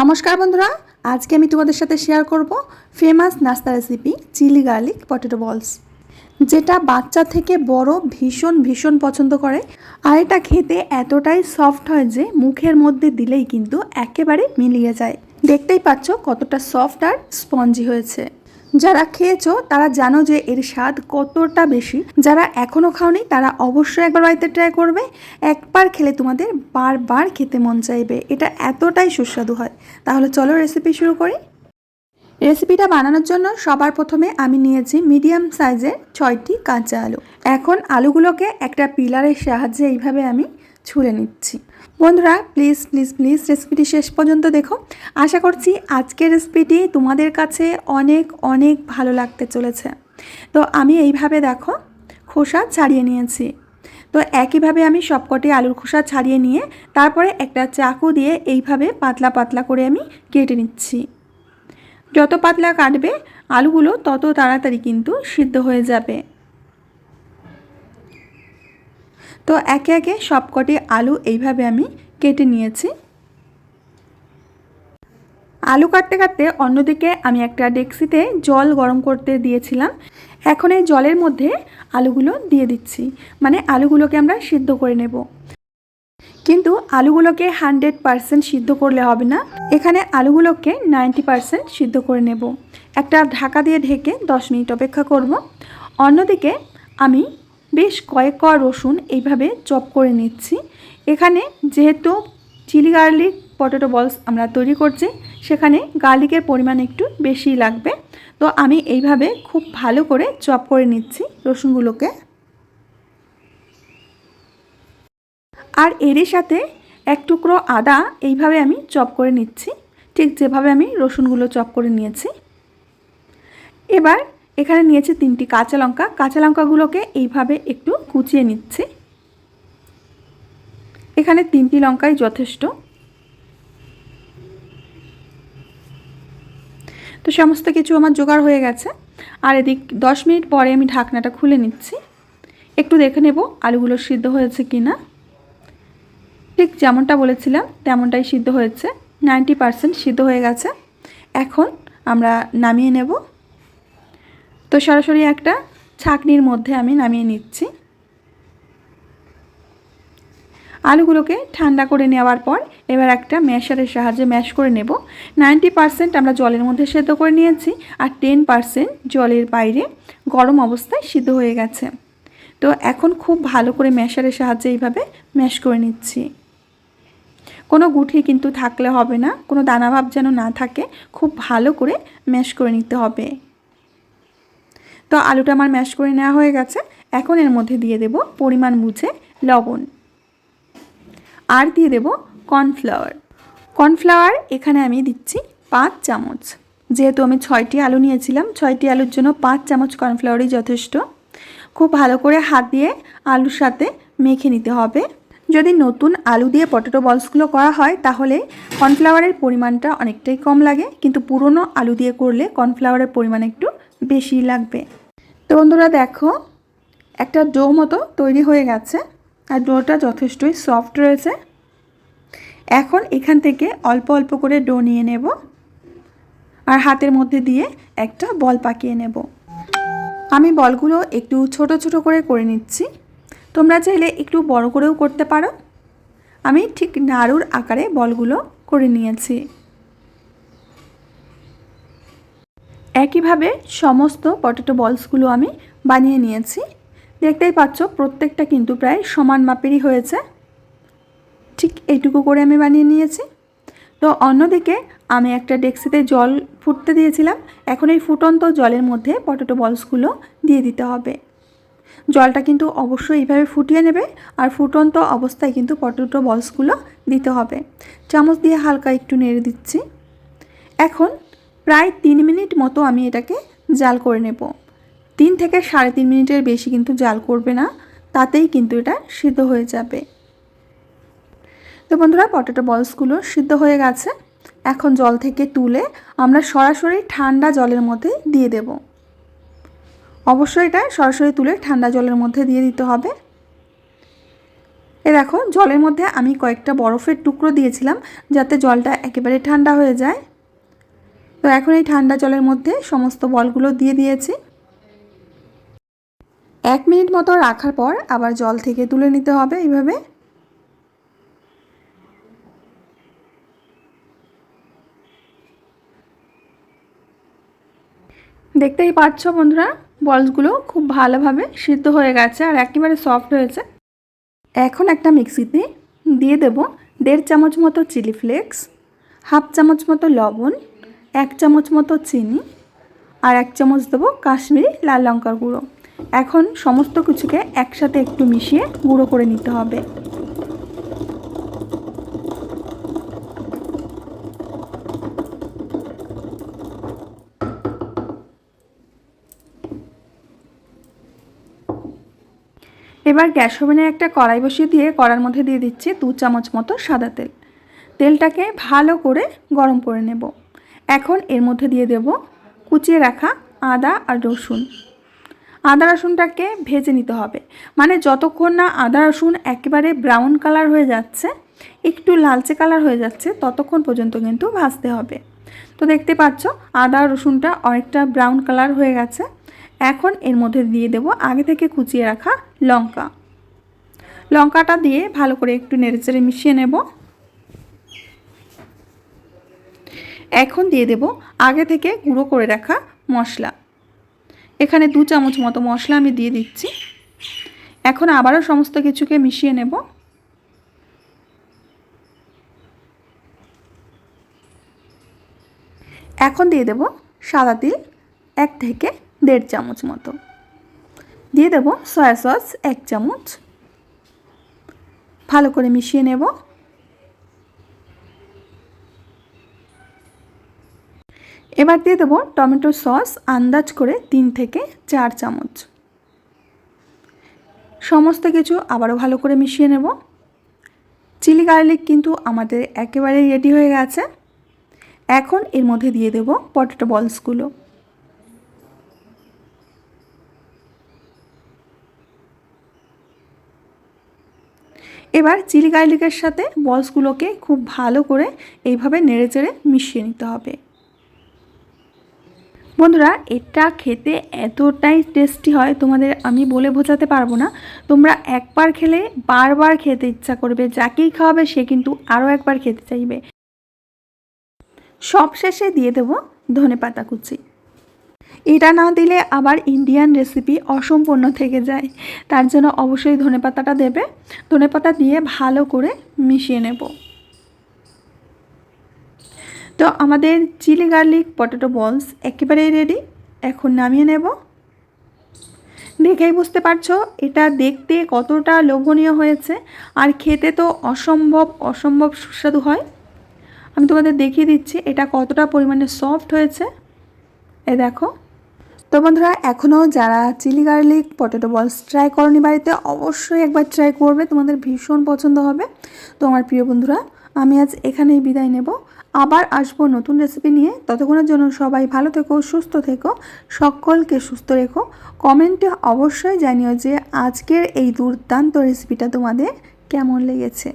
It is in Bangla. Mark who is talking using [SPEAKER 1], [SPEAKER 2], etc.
[SPEAKER 1] নমস্কার বন্ধুরা, আজকে আমি তোমাদের সাথে শেয়ার করব ফেমাস নাস্তা রেসিপি চিলি গার্লিক পটেটো বলস যেটা বাচ্চা থেকে বড় ভীষণ ভীষণ পছন্দ করে, আর এটা খেতে এতটাই সফট হয় যে মুখের মধ্যে দিলেই কিন্তু একেবারে মিলিয়ে যায়। দেখতেই পাচ্ছ কতটা সফট আর স্পঞ্জি হয়েছে। যারা খেয়েছো, তারা জানো যে এর স্বাদ কতটা বেশি। যারা এখনও খাওনি, তারা অবশ্যই একবার বাড়িতে ট্রাই করবে। একবার খেলে তোমাদের বারবার খেতে মন চাইবে। এটা এতটাই সুস্বাদু হয়। তাহলে চলো রেসিপি শুরু করি। রেসিপিটা বানানোর জন্য সবার প্রথমে আমি নিয়েছি মিডিয়াম সাইজের ছয়টি কাঁচা আলু। এখন আলুগুলোকে একটা পিলারের সাহায্যে এইভাবে আমি ছুলে নিচ্ছি। বন্ধুরা প্লিজ প্লিজ প্লিজ রেসিপিটি শেষ পর্যন্ত দেখো। আশা করছি আজকের রেসিপিটি তোমাদের কাছে অনেক অনেক ভালো লাগতে চলেছে। তো আমি এইভাবে দেখো, খোসা ছাড়িয়ে নিয়েছি। তো একইভাবে আমি সবকটি আলুর খোসা ছাড়িয়ে নিয়ে, তারপরে একটা চাকু দিয়ে এইভাবে পাতলা পাতলা করে আমি কেটে নিচ্ছি। যত পাতলা কাটবে, আলুগুলো তত তাড়াতাড়ি কিন্তু সিদ্ধ হয়ে যাবে। তো একে একে সবকটি আলু এইভাবে আমি কেটে নিয়েছি। আলু কাটতে কাটতে অন্যদিকে আমি একটা ডেক্সিতে জল গরম করতে দিয়েছিলাম। এখন এই জলের মধ্যে আলুগুলো দিয়ে দিচ্ছি। মানে আলুগুলোকে আমরা সিদ্ধ করে নেব। কিন্তু আলুগুলোকে হান্ড্রেড পারসেন্ট সিদ্ধ করলে হবে না। এখানে আলুগুলোকে নাইনটি পারসেন্ট সিদ্ধ করে নেব। একটা ঢাকা দিয়ে ঢেকে দশ মিনিট অপেক্ষা করব। অন্যদিকে আমি বেশ কয়েক ক রসুন এইভাবে চপ করে নিচ্ছি। এখানে যেহেতু চিলি গার্লিক পটেটো বলস আমরা তৈরি করছি, সেখানে গার্লিকের পরিমাণ একটু বেশি লাগবে। তো আমি এইভাবে খুব ভালো করে চপ করে নিচ্ছি রসুনগুলোকে। আর এরই সাথে এক টুকরো আদা এইভাবে আমি চপ করে নিচ্ছি, ঠিক যেভাবে আমি রসুনগুলো চপ করে নিয়েছি। এবার এখানে নিয়েছি তিনটি কাঁচা লঙ্কা। কাঁচা লঙ্কাগুলোকে এইভাবে একটু কুচিয়ে নিচ্ছি। এখানে তিনটি লঙ্কাই যথেষ্ট। তো সমস্ত কিছু আমার জোগাড় হয়ে গেছে। আর এদিক দশ মিনিট পরে আমি ঢাকনাটা খুলে নিচ্ছি। একটু দেখে নেব আলুগুলো সিদ্ধ হয়েছে কি না ঠিক যেমনটা বলেছিলাম, তেমনটাই সিদ্ধ হয়েছে। নাইনটি পারসেন্ট সিদ্ধ হয়ে গেছে। এখন আমরা নামিয়ে নেব। তো সরাসরি একটা ছাকনির মধ্যে আমি নামিয়ে নিচ্ছি। আলুগুলোকে ঠান্ডা করে নেওয়ার পর এবার একটা ম্যাশারের সাহায্যে ম্যাশ করে নেব। নাইনটি পারসেন্ট আমরা জলের মধ্যে সেদ্ধ করে নিয়েছি আর টেন পারসেন্ট জলের বাইরে গরম অবস্থায় সিদ্ধ হয়ে গেছে। তো এখন খুব ভালো করে ম্যাশারের সাহায্যে এইভাবে ম্যাশ করে নিচ্ছি। কোনো গুঠি কিন্তু থাকলে হবে না, কোনো দানাভাব যেন না থাকে, খুব ভালো করে ম্যাশ করে নিতে হবে। তো আলুটা আমার ম্যাশ করে নেওয়া হয়ে গেছে। এখন এর মধ্যে দিয়ে দেব পরিমাণ বুঝে লবণ। আর দিয়ে দেব কর্নফ্লাওয়ার কর্নফ্লাওয়ার এখানে আমি দিচ্ছি পাঁচ চামচ। যেহেতু আমি ছয়টি আলু নিয়েছিলাম, ছয়টি আলুর জন্য পাঁচ চামচ কর্নফ্লাওয়ারই যথেষ্ট। খুব ভালো করে হাত দিয়ে আলুর সাথে মেখে নিতে হবে। যদি নতুন আলু দিয়ে পটেটো বলসগুলো করা হয়, তাহলে কর্নফ্লাওয়ারের পরিমাণটা অনেকটাই কম লাগে। কিন্তু পুরনো আলু দিয়ে করলে কর্নফ্লাওয়ারের পরিমাণ একটু বেশি লাগবে। তো বন্ধুরা দেখো, একটা ডো মতো তৈরি হয়ে গেছে আর ডোটা যথেষ্টই সফট রয়েছে। এখন এখান থেকে অল্প অল্প করে ডো নিয়ে নেব আর হাতের মধ্যে দিয়ে একটা বল পাকিয়ে নেব। আমি বলগুলো একটু ছোট ছোট করে করে নিচ্ছি। তোমরা চাইলে একটু বড় করেও করতে পারো। আমি ঠিক নাড়ুর আকারে বলগুলো করে নিয়েছি। একইভাবে সমস্ত পটেটো বলসগুলো আমি বানিয়ে নিয়েছি। দেখতেই পাচ্ছ, প্রত্যেকটা কিন্তু প্রায় সমান মাপেরই হয়েছে। ঠিক এইটুকু করে আমি বানিয়ে নিয়েছি। তো অন্যদিকে আমি একটা ডেক্সিতে জল ফুটতে দিয়েছিলাম। এখন এই ফুটন্ত জলের মধ্যে পটেটো বলসগুলো দিয়ে দিতে হবে। জলটা কিন্তু অবশ্যই এইভাবে ফুটিয়ে নেবে আর ফুটন্ত অবস্থায় কিন্তু পটেটো বলসগুলো দিতে হবে। চামচ দিয়ে হালকা একটু নেড়ে দিচ্ছি। এখন প্রায় তিন মিনিট মতো আমি এটাকে জাল করে নেব। তিন থেকে সাড়ে তিন মিনিটের বেশি কিন্তু জাল করবে না, তাতেই কিন্তু এটা সিদ্ধ হয়ে যাবে। তো বন্ধুরা, পটেটো বলসগুলো সিদ্ধ হয়ে গেছে। এখন জল থেকে তুলে আমরা সরাসরি ঠান্ডা জলের মধ্যে দিয়ে দেব। অবশ্যই এটা সরাসরি তুলে ঠান্ডা জলের মধ্যে দিয়ে দিতে হবে। এ দেখো, জলের মধ্যে আমি কয়েকটা বরফের টুকরো দিয়েছিলাম যাতে জলটা একেবারে ঠান্ডা হয়ে যায়। তো এখন এই ঠান্ডা জলের মধ্যে সমস্ত বলগুলো দিয়ে দিয়েছি। এক মিনিট মতো রাখার পর আবার জল থেকে তুলে নিতে হবে এইভাবে। দেখতেই পাচ্ছ বন্ধুরা, বলসগুলো খুব ভালোভাবে সিদ্ধ হয়ে গেছে আর একেবারে সফট হয়েছে। এখন একটা মিক্সিতে দিয়ে দেব দেড় চামচ মতো চিলি ফ্লেক্স, হাফ চামচ মতো লবণ এক চামচ মতো চিনি আর এক চামচ দেবো কাশ্মীরি লাল লঙ্কার গুঁড়ো। এখন সমস্ত কিছুকে একসাথে একটু মিশিয়ে গুঁড়ো করে নিতে হবে। এবার গ্যাস ওভেনে একটা কড়াই বসিয়ে দিয়ে কড়ার মধ্যে দিয়ে দিচ্ছি দু চামচ মতো সাদা তেল। তেলটাকে ভালো করে গরম করে নেব। এখন এর মধ্যে দিয়ে দেব কুচিয়ে রাখা আদা আর রসুন। আদা রসুনটাকে ভেজে নিতে হবে। মানে যতক্ষণ না আদা রসুন একেবারে ব্রাউন কালার হয়ে যাচ্ছে, একটু লালচে কালার হয়ে যাচ্ছে, ততক্ষণ পর্যন্ত কিন্তু ভাজতে হবে। তো দেখতে পাচ্ছ, আদা রসুনটা অনেকটা ব্রাউন কালার হয়ে গেছে। এখন এর মধ্যে দিয়ে দেব আগে থেকে কুচিয়ে রাখা লঙ্কা। লঙ্কাটা দিয়ে ভালো করে একটু নেড়েচেড়ে মিশিয়ে নেব। এখন দিয়ে দেব আগে থেকে গুঁড়ো করে রাখা মশলা। এখানে দু চামচ মতো মশলা আমি দিয়ে দিচ্ছি। এখন আবারও সমস্ত কিছুকে মিশিয়ে নেব। এখন দিয়ে দেব সাদা তিল এক থেকে দেড় চামচ মতো। দিয়ে দেব সয়া সস এক চামচ। ভালো করে মিশিয়ে নেব। এবার দিয়ে দেবো টমেটো সস আন্দাজ করে তিন থেকে চার চামচ। সমস্ত কিছু আবারও ভালো করে মিশিয়ে নেব। চিলি গার্লিক কিন্তু আমাদের একেবারেই রেডি হয়ে গেছে। এখন এর মধ্যে দিয়ে দেব পটেটো বলসগুলো। এবার চিলি গার্লিকের সাথে বলসগুলোকে খুব ভালো করে এইভাবে নেড়েচেড়ে মিশিয়ে নিতে হবে। বন্ধুরা, এটা খেতে এতটাই টেস্টি হয়, তোমাদের আমি বলে বোঝাতে পারব না। তোমরা একবার খেলে, বারবার খেতে ইচ্ছা করবে, যাকেই খাওয়াবে সে কিন্তু আরও একবার খেতে চাইবে। সব শেষে দিয়ে দেবো ধনে পাতা কুচি। এটা না দিলে আবার ইন্ডিয়ান রেসিপি অসম্পূর্ণ থেকে যায়। তার জন্য অবশ্যই ধনে পাতাটা দেবে। ধনে পাতা দিয়ে ভালো করে মিশিয়ে নেব। তো আমাদের চিলি গার্লিক পটেটো বলস একেবারেই রেডি এখন নামিয়ে নেব। দেখেই বুঝতে পারছ, এটা দেখতে কতটা লোভনীয় হয়েছে। আর খেতে তো অসম্ভব অসম্ভব সুস্বাদু হয়। আমি তোমাদের দেখিয়ে দিচ্ছি, এটা কতটা পরিমাণে সফট হয়েছে। এ দেখো। তো বন্ধুরা, এখনও যারা chilli garlic potato balls try করনি বাড়িতে, অবশ্যই একবার ট্রাই করবে। তোমাদের ভীষণ পছন্দ হবে। তো আমার প্রিয় বন্ধুরা আমি আজ এখানেই বিদায় নেব। আবার আসব নতুন রেসিপি নিয়ে। ততক্ষণের জন্য সবাই ভালো থেকো, সুস্থ থেকো, সকলকে সুস্থ রেখো। কমেন্টে অবশ্যই জানিও যে আজকের এই দুর্দান্ত রেসিপিটা তোমাদের কেমন লেগেছে।